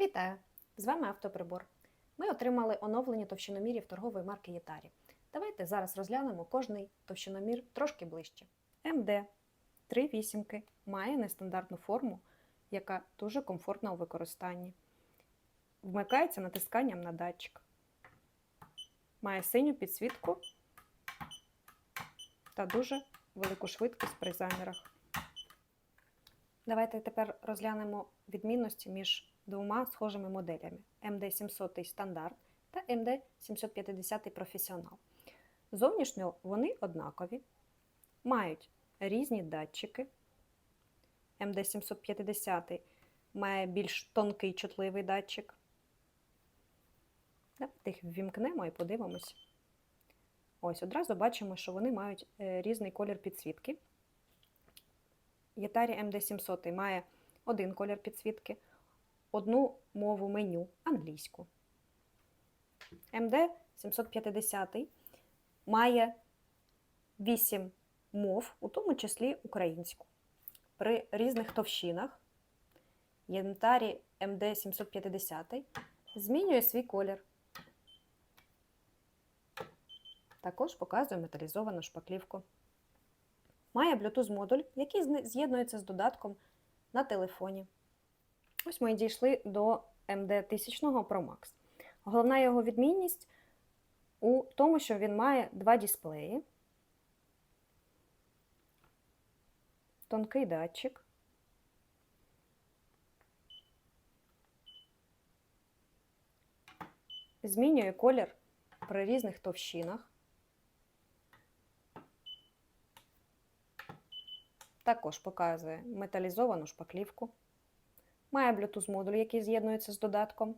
Вітаю! З вами Автоприбор. Ми отримали оновлені товщиномірів торгової марки Єтарі. Давайте зараз розглянемо кожний товщиномір трошки ближче. МД 3 вісімки має нестандартну форму, яка дуже комфортна у використанні. Вмикається натисканням на датчик. Має синю підсвітку та дуже велику швидкість при замірах. Давайте тепер розглянемо відмінності між двома схожими моделями MD700 стандарт та MD750 професіонал. Зовнішньо вони однакові, мають різні датчики. MD750 має більш тонкий чутливий датчик. Давайте їх ввімкнемо і подивимось. Ось одразу бачимо, що вони мають е, різний колір підсвітки. Ятарі MD700 має один колір підсвітки, одну мову меню англійську. MD750 має 8 мов, у тому числі українську. При різних товщинах янтарі MD750 змінює свій колір. Також показує металізовану шпаклівку. Має Bluetooth модуль, який з'єднується з додатком на телефоні. Ось ми і дійшли до MD 1000 Pro Max. Головна його відмінність у тому, що він має два дисплеї, тонкий датчик, змінює колір при різних товщинах. Також показує металізовану шпаклівку. Має Bluetooth модуль, який з'єднується з додатком.